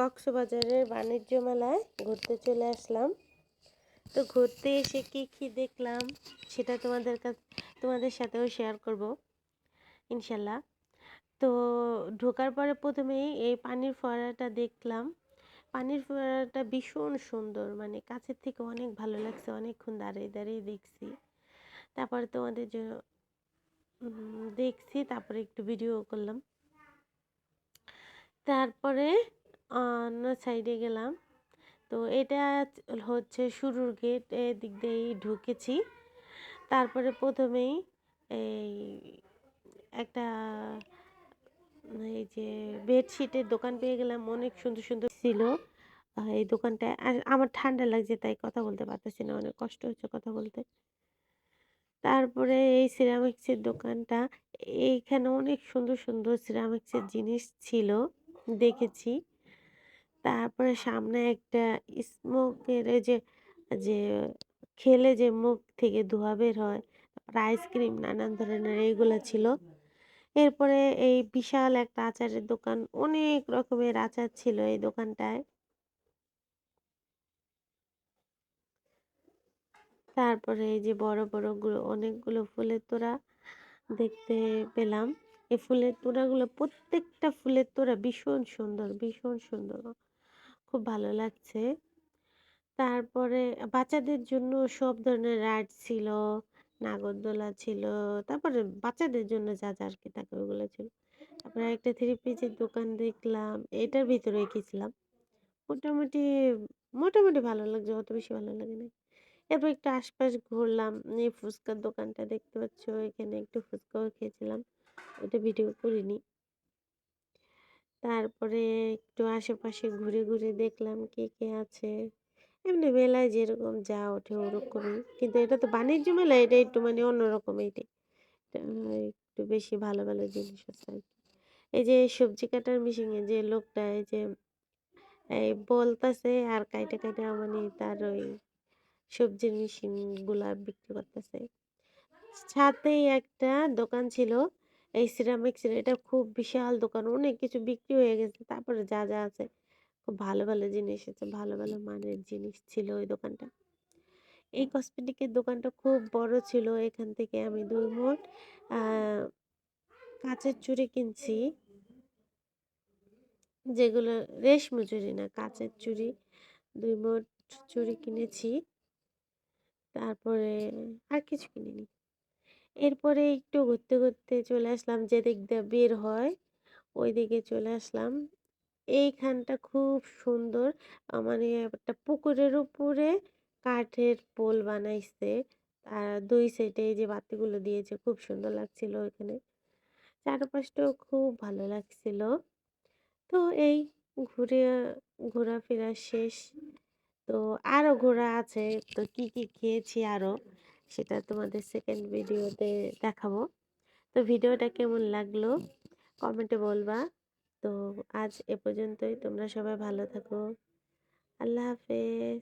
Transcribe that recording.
কক্সবাজারের বাণিজ্য মেলায় ঘুরতে চলে আসলাম। তো ঘুরতে এসে কি কি দেখলাম সেটা তোমাদের কাছে, তোমাদের সাথেও শেয়ার করব, ইনশাল্লাহ। তো ঢোকার পরে প্রথমেই এই পানির ফোয়ারাটা দেখলাম। পানির ফোয়ারাটা ভীষণ সুন্দর মানে কাছের থেকে অনেক ভালো লাগছে, অনেকক্ষণ দাঁড়িয়ে দাঁড়িয়ে দেখছি। তারপরে তোমাদের জন্য দেখছি, তারপরে একটু ভিডিও করলাম। তারপরে অন্য সাইডে গেলাম। তো এটা হচ্ছে শুরুর গেট, এদিক দিয়েই ঢুকেছি। তারপরে প্রথমেই এই একটা এই যে বেডশিটের দোকান পেয়ে গেলাম। অনেক সুন্দর সুন্দর ছিল। এই দোকানটা আর আমার ঠান্ডা লাগছে, তাই কথা বলতে পারতেছি না। অনেক কষ্ট হচ্ছে কথা বলতে। তারপরে এই সিরামিক্সের দোকানটা, এইখানে অনেক সুন্দর সুন্দর সিরামিক্সের জিনিস ছিল, দেখেছি। তারপরে সামনে একটা স্মোকের যে যে খেলে যে মুখ থেকে ধোঁয়া বের হয় আইসক্রিম নানান ধরনের এইগুলো ছিল। এরপরে এই বিশাল একটা আচারের দোকান, অনেক রকমের আচার ছিল এই দোকানটায়। তারপরে এই যে বড় বড়গুলো, অনেকগুলো ফুলের তোড়া দেখতে পেলাম। এই ফুলের তোড়াগুলো, প্রত্যেকটা ফুলের তোড়া ভীষণ সুন্দর ভীষণ সুন্দর। খুব ভালো লাগছে। তারপরে বাচ্চাদের জন্য সব ধরনের রাইড ছিল, নাগরদোলা ছিল, তারপরে বাচ্চাদের জন্য যা যা আর কি থাকে ওগুলো ছিল। তারপরে একটা থ্রি পিসের দোকান দেখলাম, এটার ভিতরে গেছিলাম। মোটামুটি মোটামুটি ভালো লাগছে, অত বেশি ভালো লাগে না এরপর একটু আশপাশ ঘুরলাম এই ফুচকার দোকানটা দেখতে পাচ্ছ, এখানে একটু ফুচকাও খেয়েছিলাম, ওটা ভিডিও করিনি। তারপরে একটু আশেপাশে ঘুরে ঘুরে দেখলাম কে কে আছে। এমনি মেলায় যেরকম যা ওঠে ওরকমই। কিন্তু এটা তো বাণিজ্য মেলা, এটা একটু মানে অন্যরকম এইটাই একটু বেশি ভালো ভালো জিনিস আছে আর কি। এই যে সবজি কাটার মেশিনে যে লোকটা, এই যে, এই বলতাছে আর কাইটে কাইটে মানে তার ওই সবজির মেশিনগুলা বিক্রি করতেছে। সাথেই একটা দোকান ছিল। এই সিরামিক্সের এটা খুব বিশাল দোকান, অনেক কিছু বিক্রি হয়ে গেছে, তারপরে যা যা আছে, খুব ভালো ভালো জিনিস আছে, ভালো ভালো মানের জিনিস ছিল ওই দোকানটা। এই কসমেটিকের দোকানটা খুব বড় ছিল, এখান থেকে আমি দুই মোট কাঁচের চুড়ি কিনছি। যেগুলো রেশমি চুড়ি না, কাঁচের চুড়ি, দুই মোট চুড়ি কিনেছি। তারপরে আর কিছু কিনিনি। এরপরে একটু ঘুরতে ঘুরতে চলে আসলাম যে দিক দিয়ে বের হয় ওই দিকে চলে আসলাম। এইখানটা খুব সুন্দর মানে একটা পুকুরের উপরে কাঠের পোল বানাইছে। আর দুই সাইডে যে বাতিগুলো দিয়েছে, খুব সুন্দর লাগছিল ওইখানে। চারপাশটাও খুব ভালো লাগছিল। তো এই ঘুরে, ঘোরাফেরা শেষ। তো আরও ঘোরা আছে। তো কি কি খেয়েছি আরও সেটা তোমাদের সেকেন্ড ভিডিওতে দেখাবো। তো ভিডিওটা কেমন লাগল? কমেন্টে বলবা। তো আজ এ পর্যন্তই। তোমরা সবাই ভালো থাকো। আল্লাহ হাফেজ।